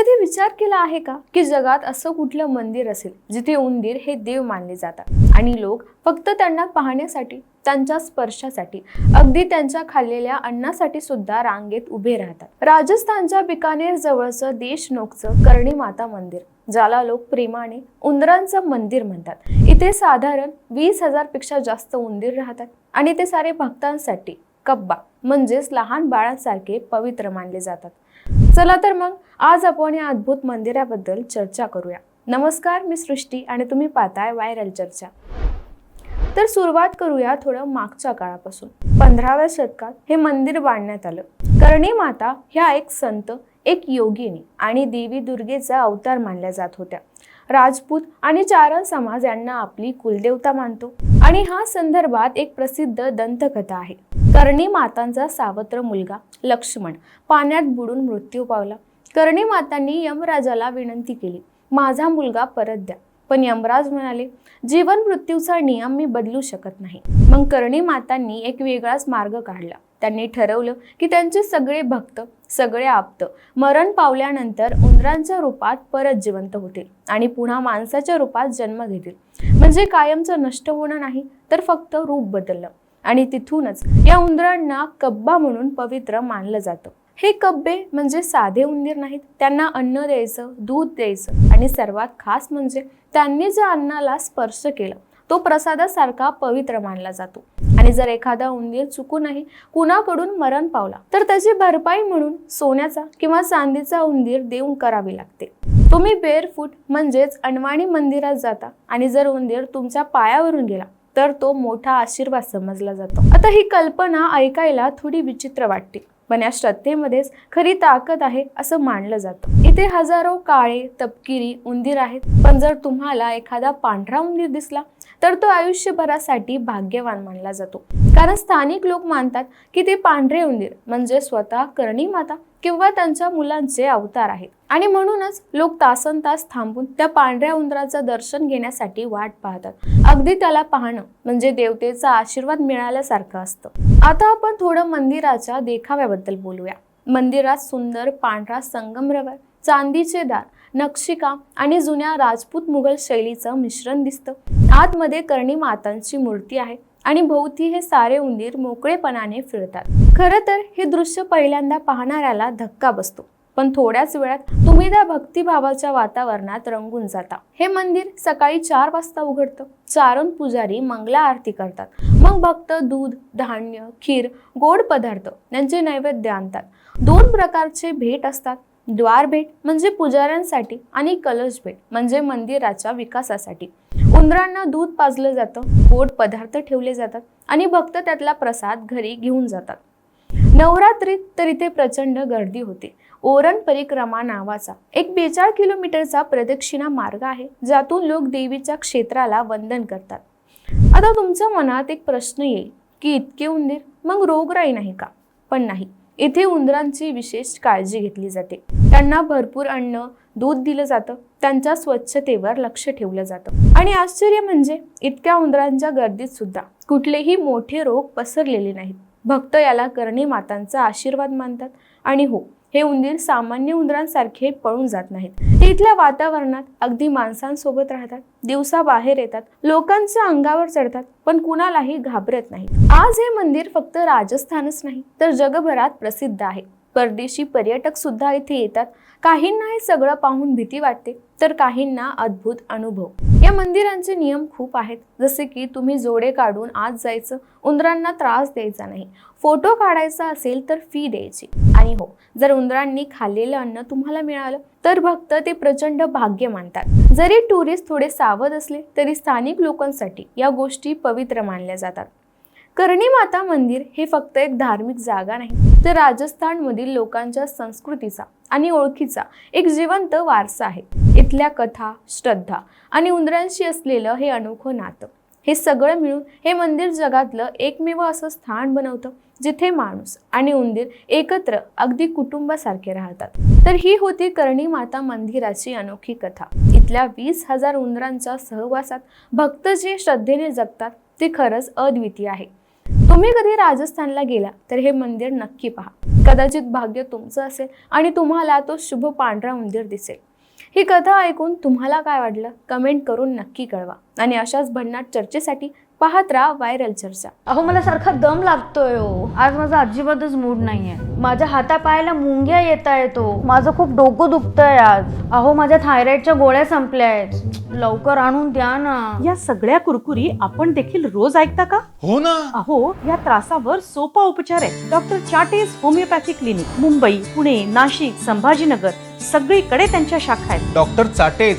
कधी विचार केला आहे का की जगात असं कुठलं मंदिर असेल जिथे उंदीर हे देव मानले जातात? आणि लोक फक्त त्यांना पाहण्यासाठी त्यांच्या स्पर्शासाठी अगदी त्यांच्या खाल्लेल्या अन्नासाठी सुद्धा रांगेत उभे राहतात. राजस्थानच्या बिकानेर जवळचं देशनोकचं कर्णी माता मंदिर ज्याला लोक प्रेमाने उंदरांचं मंदिर म्हणतात. इथे साधारण वीस हजारपेक्षा जास्त उंदीर राहतात आणि ते सारे भक्तांसाठी कब्बा म्हणजेच लहान बाळांसारखे पवित्र मानले जातात. चला तर मग आज आपण या अद्भुत मंदिराबद्दल चर्चा करूया. नमस्कार मी सृष्टी आणि तुम्ही पाहताय व्हायरल चर्चा. तर सुरुवात करूया थोडं मागच्या काळापासून. पंधराव्या शतकात हे मंदिर बांधण्यात आलं. कर्णी माता ह्या एक संत एक योगिनी आणि देवी दुर्गेचा अवतार मानल्या जात होत्या. राजपूत आणि चारण समाज यांना आपली कुलदेवता मानतो. आणि हा संदर्भात एक प्रसिद्ध दंतकथा आहे. कर्णी मातांचा सावत्र मुलगा लक्ष्मण पाण्यात बुडून मृत्यू पावला. कर्णी मातांनी यमराजाला विनंती केली माझा मुलगा परत द्या. पण यमराज म्हणाले जीवन मृत्यूचा नियम मी बदलू शकत नाही. मग कर्णी मातांनी एक वेगळाच मार्ग काढला. त्यांनी ठरवलं की त्यांचे सगळे भक्त सगळे आप्त मरण पावल्यानंतर उंदरांच्या रूपात परत जिवंत होतील आणि पुन्हा माणसाच्या रूपात जन्म घेतील. म्हणजे कायमचं नष्ट होणं नाही तर फक्त रूप बदललं. आणि तिथूनच या उंदरांना कब्बा म्हणून पवित्र मानलं जातं. हे कब्बे म्हणजे साधे उंदीर नाहीत. त्यांना अन्न द्यायचं दूध द्यायचं आणि सर्वात खास म्हणजे त्यांनी ज्या अन्नाला स्पर्श केला तो प्रसादासारखा पवित्र मानला जातो. आणि जर एखादा उंदीर चुकूनही कुणाकडून मरण पावला तर त्याची भरपाई म्हणून सोन्याचा किंवा चांदीचा उंदीर देऊन करावी लागते. तुम्ही बेअरफूट म्हणजेच अनवाणी मंदिरात जाता आणि जर उंदीर तुमच्या पायावरून गेला तर तो मोठा आशीर्वाद समजला जातो. आता ही कल्पना ऐकायला थोडी विचित्र वाटते पण या श्रद्धेमध्येच खरी ताकद आहे असं मानलं जातं. इथे हजारो काळे तपकिरी उंदीर आहेत पण जर तुम्हाला एखादा पांढरा उंदीर दिसला तर तो आयुष्यभरासाठी भाग्यवान मानला जातो. कारण स्थानिक लोक मानतात की ते पांढरे उंदीर म्हणजे स्वतः करणी माता किंवा त्यांच्या मुलांचे अवतार आहेत. आणि म्हणूनच लोक तासन तास थांबून त्या पांढऱ्या उंदराचं दर्शन घेण्यासाठी वाट पाहतात. अगदी त्याला पाहणं म्हणजे देवतेचा आशीर्वाद मिळाल्यासारखं असतं. आता आपण थोडं मंदिराच्या देखाव्याबद्दल बोलूया. मंदिरात सुंदर पांढरा संगमरवर चांदीचे दार नक्षीकाम आणि जुन्या राजपूत मुघल शैलीचं मिश्रण दिसतं. आतमध्ये कर्णी मातांची मूर्ती आहे आणि भोवती हे सारे उंदीर मोकळेपणाने फिरतात. खरं तर हे दृश्य पहिल्यांदा पाहणाऱ्याला धक्का बसतो पण थोड्याच वेळात तुम्ही त्या भक्तिभावाच्या वातावरणात रंगून जाता. हे मंदिर सकाळी चार वाजता उघडतं. चारून पुजारी मंगला आरती करतात. मग भक्त दूध धान्य खीर गोड पदार्थ यांचे नैवेद्य आणतात. दोन प्रकारचे भेट असतात. द्वार भेट म्हणजे पुजाऱ्यांसाठी आणि कलश भेट म्हणजे मंदिराच्या विकासासाठी. उंदरांना दूध पाजलं जातं गोड पदार्थ ठेवले जातात आणि भक्त त्यातला प्रसाद घरी घेऊन जातात. नवरात्रीत तर इथे प्रचंड गर्दी होते. ओरण परिक्रमा नावाचा एक बेचाळ किलोमीटरचा प्रदक्षिणा मार्ग आहे ज्यातून लोक देवीच्या क्षेत्राला वंदन करतात. आता तुमच्या मनात एक प्रश्न येईल की इतके उंदीर मग रोगराई नाही का? पण नाही इथे उंदरांची विशेष काळजी घेतली जाते. त्यांना भरपूर अन्न दूध दिलं जातं. त्यांच्या स्वच्छतेवर लक्ष ठेवलं जातं. आणि आश्चर्य म्हणजे इतक्या उंदरांच्या गर्दीत सुद्धा कुठलेही मोठे रोग पसरलेले नाहीत. भक्त याला करणी मातांचा आशीर्वाद मानतात. आणि हो हे उंदीर सामान्य उंदरांसारखे पळून जात नाहीत. ते इथल्या वातावरणात अगदी माणसांसोबत राहतात. दिवसा बाहेर येतात. लोकांच्या अंगावर चढतात. पण कुणालाही घाबरत नाही आज हे मंदिर फक्त राजस्थानच नाही तर जगभरात प्रसिद्ध आहे. परदेशी पर्यटक सुद्धा इथे येतात. काहींना हे सगळं पाहून भीती वाटते तर काहींना अद्भुत अनुभव. या मंदिरांचे नियम खूप आहेत. जसे की तुम्ही जोडे काढून आत जायचं उंदरांना त्रास द्यायचा नाही. फोटो काढायचा असेल तर फी द्यायची. आणि हो जर उंदरांनी खाल्लेलं अन्न तुम्हाला मिळालं तर भक्त ते प्रचंड भाग्य मानतात. जरी टुरिस्ट थोडे सावध असले तरी स्थानिक लोकांसाठी या गोष्टी पवित्र मानल्या जातात. कर्णी माता मंदिर हे फक्त एक धार्मिक जागा नाही तर राजस्थानमधील लोकांच्या संस्कृतीचा आणि ओळखीचा एक जिवंत वारसा आहे. इथल्या कथा श्रद्धा आणि उंदरांशी असलेलं हे अनोखं नातं हे सगळं मिळून हे मंदिर जगातलं एकमेव असं स्थान बनवतं जिथे माणूस आणि उंदीर एकत्र अगदी कुटुंबासारखे राहतात. तर ही होती करणी माता मंदिराची अनोखी कथा. इथल्या वीस हजार उंदरांच्या सहवासात भक्त जे श्रद्धेने जगतात ते खरंच अद्वितीय आहे. तुम्ही कधी राजस्थानला गेला तर हे मंदिर नक्की पहा. कदाचित भाग्य तुमचं असेल आणि तुम्हाला तो शुभ पांढरा मंदिर दिसेल. ही कथा ऐकून तुम्हाला काय वाटलं? कमेंट करून नक्की कळवा. आणि अशाच भन्नाट चर्चेसाठी पाहत राहा व्हायरल चर्चा. अहो मला सारखा दम लागतोय हो. आज माझा अजिबातच मूड नाहीये. माझ्या हातापायाला मुंग्या येत येतो. माझं खूप डोकं दुखतंय आज. अहो माझ्या थायरॉइडच्या गोळ्या संपल्या आहेत लवकर आणून द्या ना. या सगळ्या कुरकुरी आपण देखील रोज ऐकता का? हो ना. अहो या त्रासावर सोपा उपचार आहे doctor Chatej homeopathy clinic Mumbai Pune Nashik Sambhajinagar सगळीकडे त्यांच्या शाखा आहेत. डॉक्टर चाटेज